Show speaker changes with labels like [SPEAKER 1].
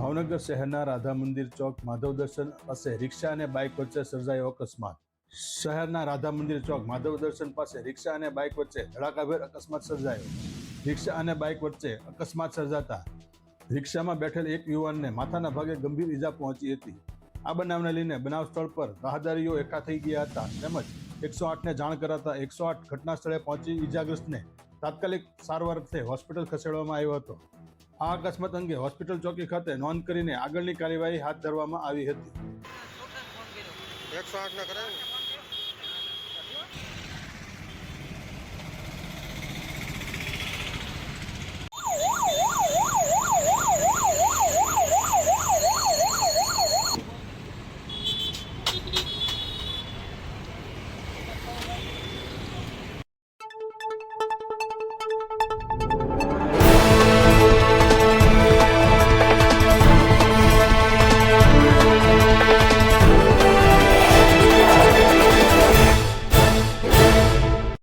[SPEAKER 1] ભાવનગર શહેરના રાધા મંદિર ચોક, માધવ દર્શન પાસે રિક્ષા અને બાઇક વચ્ચે સર્જાયો અકસ્માત. શહેરના રાધા મંદિર ચોક, માધવ દર્શન પાસે રિક્ષા અને બાઇક વચ્ચે ધડાકાભેર અકસ્માત સર્જાયો. રિક્ષા અને બાઇક વચ્ચે અકસ્માત સર્જાતા રિક્ષામાં બેઠેલ એક યુવાનને માથાના ભાગે ગંભીર ઈજા પહોંચી હતી. આ બનાવને લઈને બનાવ સ્થળ પર રાહદારીઓ એકઠા થઈ ગયા હતા તેમજ એકસો આઠને જાણ કરાતા એકસો આઠ ઘટના સ્થળે પહોંચી ઈજાગ્રસ્તને તાત્કાલિક સારવાર અર્થે હોસ્પિટલ ખસેડવામાં આવ્યો હતો. આ અકસ્માત અંગે હોસ્પિટલ ચોકી ખાતે નોંધ કરીને આગળની કાર્યવાહી હાથ ધરવામાં આવી હતી.
[SPEAKER 2] એકસો આઠ ના કરાય